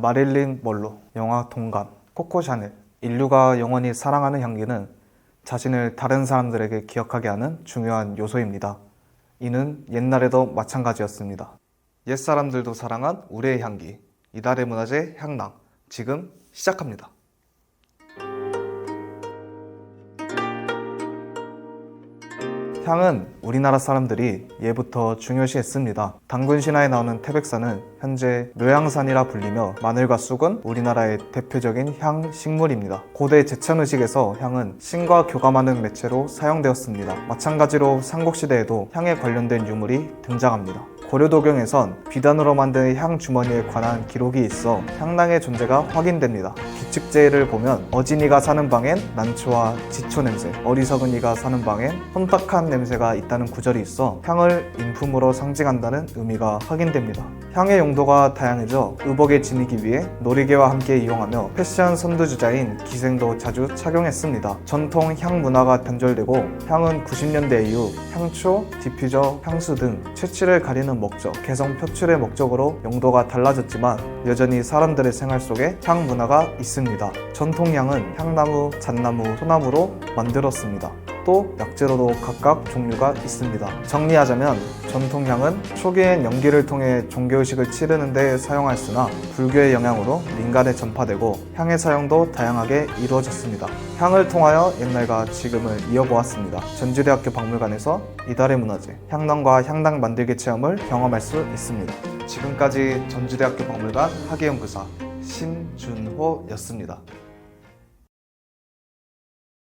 마릴린 멀로, 영화 동감, 코코 샤넬. 인류가 영원히 사랑하는 향기는 자신을 다른 사람들에게 기억하게 하는 중요한 요소입니다. 이는 옛날에도 마찬가지였습니다. 옛사람들도 사랑한 우리의 향기. 이달의 문화재 향랑. 지금 시작합니다. 향은 우리나라 사람들이 예부터 중요시했습니다. 당군 신화에 나오는 태백산은 현재 묘향산이라 불리며 마늘과 쑥은 우리나라의 대표적인 향 식물입니다. 고대 제천의식에서 향은 신과 교감하는 매체로 사용되었습니다. 마찬가지로 삼국시대에도 향에 관련된 유물이 등장합니다. 고려도경에선 비단으로 만든 향 주머니에 관한 기록이 있어 향낭의 존재가 확인됩니다. 기측제를 보면 어진이가 사는 방엔 난초와 지초 냄새, 어리석은 이가 사는 방엔 혼탁한 냄새가 있다는 구절이 있어 향을 인품으로 상징한다는 의미가 확인됩니다. 향의 용도가 다양해져 의복에 지니기 위해 놀이개와 함께 이용하며 패션 선두주자인 기생도 자주 착용했습니다. 전통 향 문화가 단절되고 향은 90년대 이후 향초, 디퓨저, 향수 등 채취를 가리는 목적, 개성 표출의 목적으로 용도가 달라졌지만 여전히 사람들의 생활 속에 향 문화가 있습니다. 전통 향은 향나무, 잣나무, 소나무로 만들었습니다. 또 약재로도 각각 종류가 있습니다. 정리하자면 전통향은 초기엔 연기를 통해 종교의식을 치르는 데 사용하였으나 불교의 영향으로 민간에 전파되고 향의 사용도 다양하게 이루어졌습니다. 향을 통하여 옛날과 지금을 이어보았습니다. 전주대학교 박물관에서 이달의 문화재, 향낭과 향당 만들기 체험을 경험할 수 있습니다. 지금까지 전주대학교 박물관 학예연구사 신준호였습니다.